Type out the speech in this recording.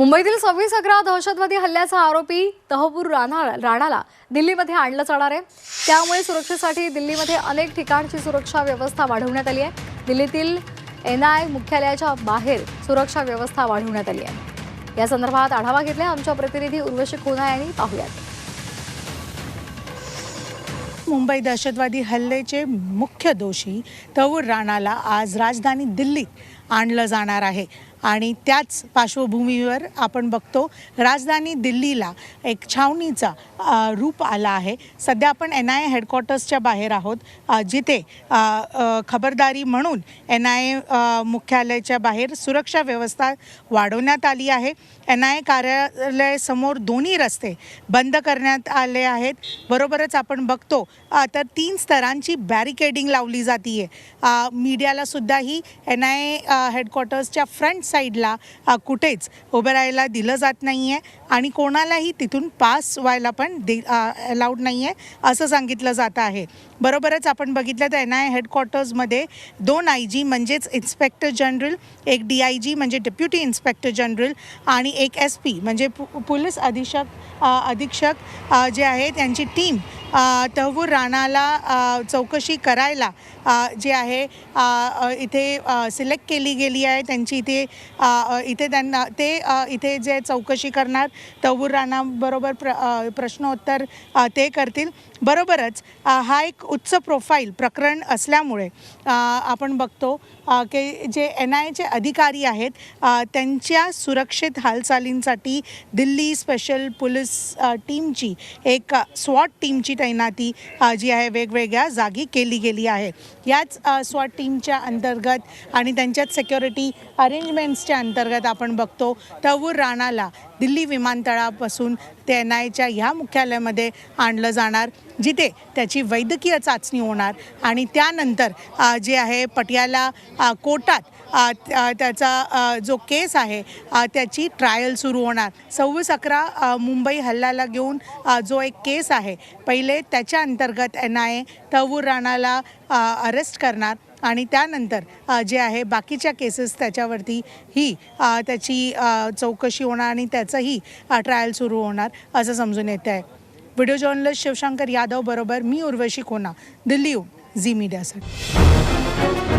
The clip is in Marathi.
मुंबईतील सव्वीस अकरा दहशतवादी हल्ल्याचा आरोपी तहपूर राणा राणाला दिल्लीमध्ये आणलं जाणार आहे. त्यामुळे सुरक्षेसाठी दिल्लीमध्ये अनेक ठिकाणची सुरक्षा व्यवस्था वाढवण्यात आली आहे. दिल्लीतील एन आय मुख्यालयाच्या बाहेर सुरक्षा व्यवस्था वाढवण्यात आली आहे. या संदर्भात आढावा घेतला आमच्या प्रतिनिधी उर्वशी खोना यांनी. पाहूयात. मुंबई दहशतवादी हल्ल्याचे मुख्य दोषी तहूर राणाला आज राजधानी दिल्लीत आणलं जाणार आहे. आणि त्याच पार्श्वभूमीवर आपण बघतो राजधानी दिल्लीला एक छावणीचा रूप आला आहे. सध्या आपण एन आय हेडक्वार्टर्सच्या बाहेर आहोत जिथे खबरदारी म्हणून एन आय ए मुख्यालयाच्या बाहेर सुरक्षा व्यवस्था वाढवण्यात आली आहे. एन आय कार्यालयासमोर दोन्ही रस्ते बंद करण्यात आले आहेत. बरोबरच आपण बघतो तर तीन स्तरांची बॅरिकेडिंग लावली जाते आहे मीडियाला एन आय हेडक्वार्टर्सच्या फ्रंट साईडला कुठेच उभं राहायला दिलं जात नाही आहे आणि कोणालाही तिथून पास व्हायला पण दि अलाउड नाही आहे असं सांगितलं जात आहे. बरोबरच आपण बघितलं तर एन आय हेडक्वार्टर्समध्ये दोन आय जी म्हणजेच इन्स्पेक्टर जनरल एक डी आय जी म्हणजे डेप्युटी इन्स्पेक्टर जनरल आणि एक एस पी म्हणजे पु पोलीस अधीक्षक अधीक्षक जे आहे त्यांची टीम तहवूर राणाला चौकशी करायला जे आहे इथे सिलेक्ट केली गेली आहे. त्यांची इथे इथे त्यांना ते इथे जे चौकशी करणार तवूर राणाबरोबर प्र प्रश्नोत्तर ते करतील. बरोबरच हा एक उच्च प्रोफाईल प्रकरण असल्यामुळे आपण बघतो की जे एन आय एचे अधिकारी आहेत त्यांच्या सुरक्षित हालचालींसाठी दिल्ली स्पेशल पोलीस टीमची एक स्वॉट टीमची तैनाती जी आहे वेगवेगळ्या जागी केली गेली आहे. याच स्वॉट टीमच्या अंतर्गत आणि त्यांच्याच सिक्युरिटी अरेंजमेंट्सच्या अंतर्गत आपण बघतो तवूर राणाला दिल्ली विमानतळापासून ते एन आयच्या ह्या मुख्यालयामध्ये आणलं जाणार जिथे त्याची वैद्यकीय चाचणी होणार आणि त्यानंतर जे आहे पटियाला कोटात त्याचा जो केस आहे त्याची ट्रायल सुरू होणार. सव्वीस अकरा मुंबई हल्ल्याला घेऊन जो एक केस आहे पहिले त्याच्या अंतर्गत एन आय ए तहवूर राणाला अरेस्ट करणार आणि त्यानंतर जे आहे बाकीच्या केसेस त्याच्यावरती ही त्याची चौकशी होणार आणि त्याचंही ट्रायल सुरू होणार असं समजून येतं आहे व्हिडिओ जर्नलिस्ट शिवशंकर यादव बरोबर मी उर्वशी कोना. दिल्ली झी मीडियासाठी.